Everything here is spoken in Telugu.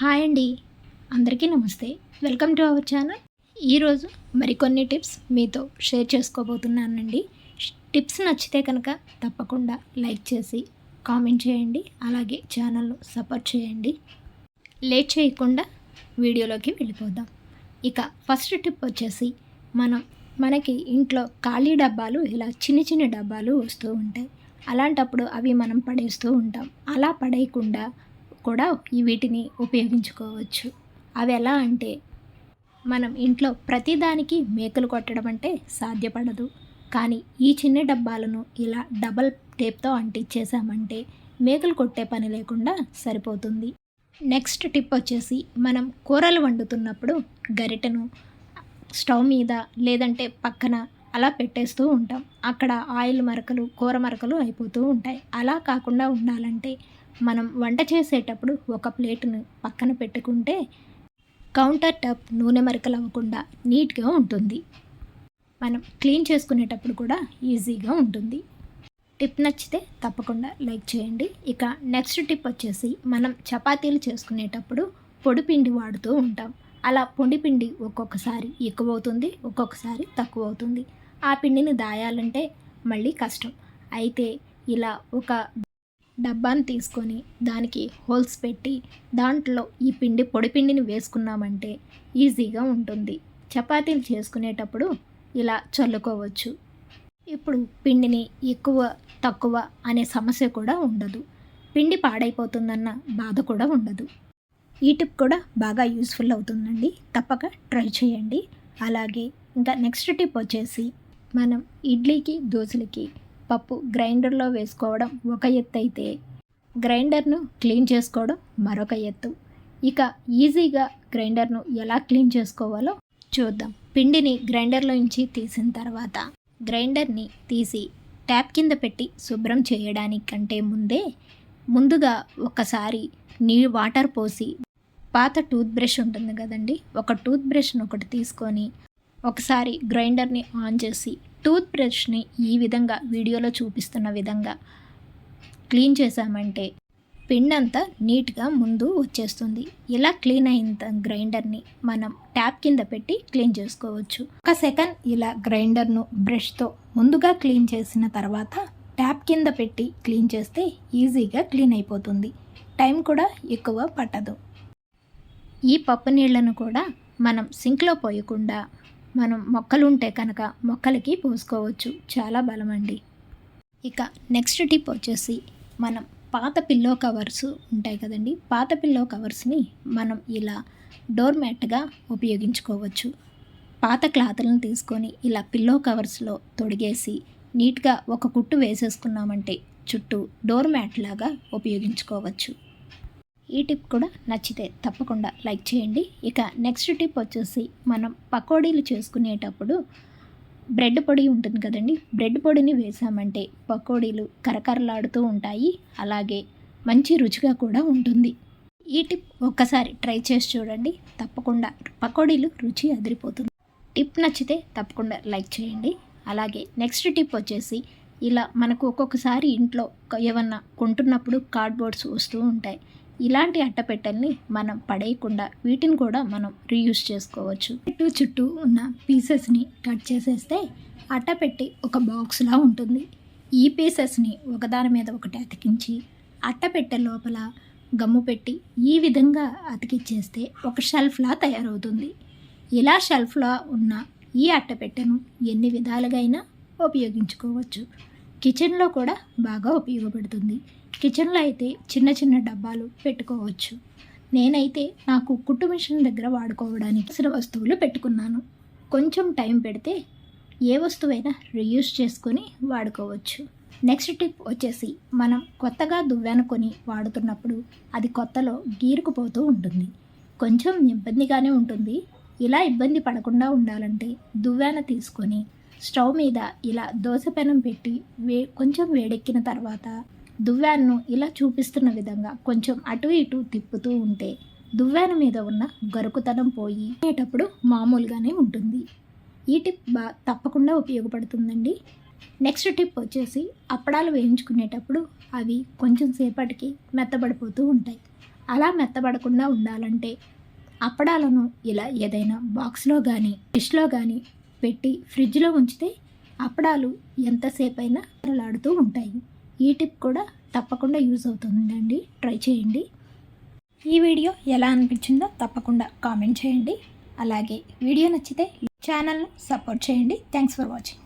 హాయ్ అండి. అందరికీ నమస్తే. Welcome to our channel. ఈరోజు మరికొన్ని టిప్స్ మీతో షేర్ చేసుకోబోతున్నానండి. టిప్స్ నచ్చితే కనుక తప్పకుండా లైక్ చేసి కామెంట్ చేయండి. అలాగే ఛానల్ను సపోర్ట్ చేయండి. లేట్ చేయకుండా వీడియోలోకి వెళ్ళిపోదాం. ఇక ఫస్ట్ టిప్ వచ్చేసి మనం మనకి ఇంట్లో ఖాళీ డబ్బాలు ఇలా చిన్న చిన్న డబ్బాలు వస్తూ ఉంటాయి. అలాంటప్పుడు అవి మనం పడేస్తూ ఉంటాం. అలా పడేయకుండా కూడా ఈ వీటిని ఉపయోగించుకోవచ్చు. అవి ఎలా అంటే మనం ఇంట్లో ప్రతిదానికి మేకలు కొట్టడం అంటే సాధ్యపడదు. కానీ ఈ చిన్న డబ్బాలను ఇలా డబల్ టేప్తో అంటించేసామంటే మేకలు కొట్టే పని లేకుండా సరిపోతుంది. నెక్స్ట్ టిప్ వచ్చేసి మనం కూరలు వండుతున్నప్పుడు గరిటెను స్టవ్ మీద లేదంటే పక్కన అలా పెట్టేస్తూ ఉంటాం. అక్కడ ఆయిల్ మరకలు కూర మరకలు అయిపోతూ ఉంటాయి. అలా కాకుండా ఉండాలంటే మనం వంట చేసేటప్పుడు ఒక ప్లేటును పక్కన పెట్టుకుంటే కౌంటర్ టాప్ నూనె మరకలు అవ్వకుండా నీట్గా ఉంటుంది. మనం క్లీన్ చేసుకునేటప్పుడు కూడా ఈజీగా ఉంటుంది. టిప్ నచ్చితే తప్పకుండా లైక్ చేయండి. ఇక నెక్స్ట్ టిప్ వచ్చేసి మనం చపాతీలు చేసుకునేటప్పుడు పొడి పిండి వాడుతూ ఉంటాం. అలా పొడి పిండి ఒక్కొక్కసారి ఎక్కువ అవుతుంది ఒక్కొక్కసారి తక్కువ అవుతుంది ఆ పిండిని దాయాలంటే మళ్ళీ కష్టం. అయితే ఇలా ఒక డబ్బాని తీసుకొని దానికి హోల్స్ పెట్టి దాంట్లో ఈ పిండి పొడి పిండిని వేసుకున్నామంటే ఈజీగా ఉంటుంది. చపాతీలు చేసుకునేటప్పుడు ఇలా చల్లుకోవచ్చు. ఇప్పుడు పిండిని ఎక్కువ తక్కువ అనే సమస్య కూడా ఉండదు. పిండి పాడైపోతుందన్న బాధ కూడా ఉండదు. ఈ టిప్ కూడా బాగా యూస్ఫుల్ అవుతుందండి. తప్పక ట్రై చేయండి. అలాగే ఇంకా నెక్స్ట్ టిప్ వచ్చేసి మనం ఇడ్లీకి దోశలకి పప్పు గ్రైండర్లో వేసుకోవడం ఒక ఎత్తు అయితే గ్రైండర్ను క్లీన్ చేసుకోవడం మరొక ఎత్తు. ఇక ఈజీగా గ్రైండర్ను ఎలా క్లీన్ చేసుకోవాలో చూద్దాం. పిండిని గ్రైండర్లో నుంచి తీసిన తర్వాత గ్రైండర్ని తీసి ట్యాప్ కింద పెట్టి శుభ్రం చేయడానికంటే ముందే ముందుగా ఒకసారి నీ వాటర్ పోసి పాత టూత్ బ్రష్ ఉంటుంది కదండి ఒక టూత్ బ్రష్ను ఒకటి తీసుకొని ఒకసారి గ్రైండర్ని ఆన్ చేసి టూత్ బ్రష్ని ఈ విధంగా వీడియోలో చూపిస్తున్న విధంగా క్లీన్ చేసామంటే పిండి అంతా నీట్గా ముందు వచ్చేస్తుంది. ఇలా క్లీన్ అయిన గ్రైండర్ని మనం ట్యాప్ కింద పెట్టి క్లీన్ చేసుకోవచ్చు. ఒక సెకండ్ ఇలా గ్రైండర్ను బ్రష్తో ముందుగా క్లీన్ చేసిన తర్వాత ట్యాప్ కింద పెట్టి క్లీన్ చేస్తే ఈజీగా క్లీన్ అయిపోతుంది. టైం కూడా ఎక్కువ పట్టదు. ఈ పప్పు నీళ్ళను కూడా మనం సింక్లో పోయకుండా మనం మొక్కలు ఉంటే కనుక మొక్కలకి పోసుకోవచ్చు. చాలా బలమండి. ఇక నెక్స్ట్ టిప్ వచ్చేసి మనం పాత పిల్లో కవర్స్ ఉంటాయి కదండి. పాత పిల్లో కవర్స్ని మనం ఇలా డోర్ మ్యాట్గా ఉపయోగించుకోవచ్చు. పాత క్లాతులను తీసుకొని ఇలా పిల్లో కవర్స్లో తొడిగేసి నీట్గా ఒక కుట్టు వేసేసుకున్నామంటే చుట్టూ డోర్ మ్యాట్ లాగా ఉపయోగించుకోవచ్చు. ఈ టిప్ కూడా నచ్చితే తప్పకుండా లైక్ చేయండి. ఇక నెక్స్ట్ టిప్ వచ్చేసి మనం పకోడీలు చేసుకునేటప్పుడు బ్రెడ్ పొడి ఉంటుంది కదండి. బ్రెడ్ పొడిని వేసామంటే పకోడీలు కరకరలాడుతూ ఉంటాయి. అలాగే మంచి రుచిగా కూడా ఉంటుంది. ఈ టిప్ ఒక్కసారి ట్రై చేసి చూడండి. తప్పకుండా పకోడీలు రుచి అదిరిపోతుంది. టిప్ నచ్చితే తప్పకుండా లైక్ చేయండి. అలాగే నెక్స్ట్ టిప్ వచ్చేసి ఇలా మనకు ఒక్కొక్కసారి ఇంట్లో ఏమన్నా కొంటున్నప్పుడు కార్డ్బోర్డ్స్ వస్తూ ఉంటాయి. ఇలాంటి అట్టపెట్టెల్ని మనం పడేయకుండా వీటిని కూడా మనం రీయూజ్ చేసుకోవచ్చు. చుట్టూ చుట్టూ ఉన్న పీసెస్ని కట్ చేసేస్తే అట్టపెట్టి ఒక బాక్స్లా ఉంటుంది. ఈ పీసెస్ని ఒకదాని మీద ఒకటి అతికించి అట్టపెట్టె లోపల గమ్ము పెట్టి ఈ విధంగా అతికిచ్చేస్తే ఒక షెల్ఫ్లా తయారవుతుంది. ఇలా షెల్ఫ్లా ఉన్న ఈ అట్టపెట్టెను ఎన్ని విధాలుగా అయినా ఉపయోగించుకోవచ్చు. కిచెన్లో కూడా బాగా ఉపయోగపడుతుంది. కిచెన్లో అయితే చిన్న చిన్న డబ్బాలు పెట్టుకోవచ్చు. నేనైతే నాకు కుట్టు మిషన్ దగ్గర వాడుకోవడానికి ఇసిన వస్తువులు పెట్టుకున్నాను. కొంచెం టైం పెడితే ఏ వస్తువైనా రీయూస్ చేసుకొని వాడుకోవచ్చు. నెక్స్ట్ టిప్ వచ్చేసి మనం కొత్తగా దువ్వెన కొని వాడుతున్నప్పుడు అది కొత్తలో గీరుకుపోతూ ఉంటుంది. కొంచెం ఇబ్బందిగానే ఉంటుంది. ఇలా ఇబ్బంది పడకుండా ఉండాలంటే దువ్వెన తీసుకొని స్టవ్ మీద ఇలా దోశ పెనం పెట్టి వే కొంచెం వేడెక్కిన తర్వాత దువ్వాన్ను ఇలా చూపిస్తున్న విధంగా కొంచెం అటు ఇటు తిప్పుతూ ఉంటే దువ్వాన మీద ఉన్న గరుకుతనం పోయి అనేటప్పుడు మామూలుగానే ఉంటుంది. ఈ టిప్ బా తప్పకుండా ఉపయోగపడుతుందండి. నెక్స్ట్ టిప్ వచ్చేసి అప్పడాలు వేయించుకునేటప్పుడు అవి కొంచెం సేపటికి మెత్తబడిపోతూ ఉంటాయి. అలా మెత్తబడకుండా ఉండాలంటే అప్పడాలను ఇలా ఏదైనా బాక్స్లో కానీ డిష్లో కానీ పెట్టి ఫ్రిడ్జ్లో ఉంచితే అప్పడాలు ఎంతసేపైనా అయినా ఉంటాయి. ఈ టిప్ కూడా తప్పకుండా యూజ్ అవుతుందండి. ట్రై చేయండి. ఈ వీడియో ఎలా అనిపించిందో తప్పకుండా కామెంట్ చేయండి. అలాగే వీడియో నచ్చితే ఛానల్ను సపోర్ట్ చేయండి. Thanks for watching.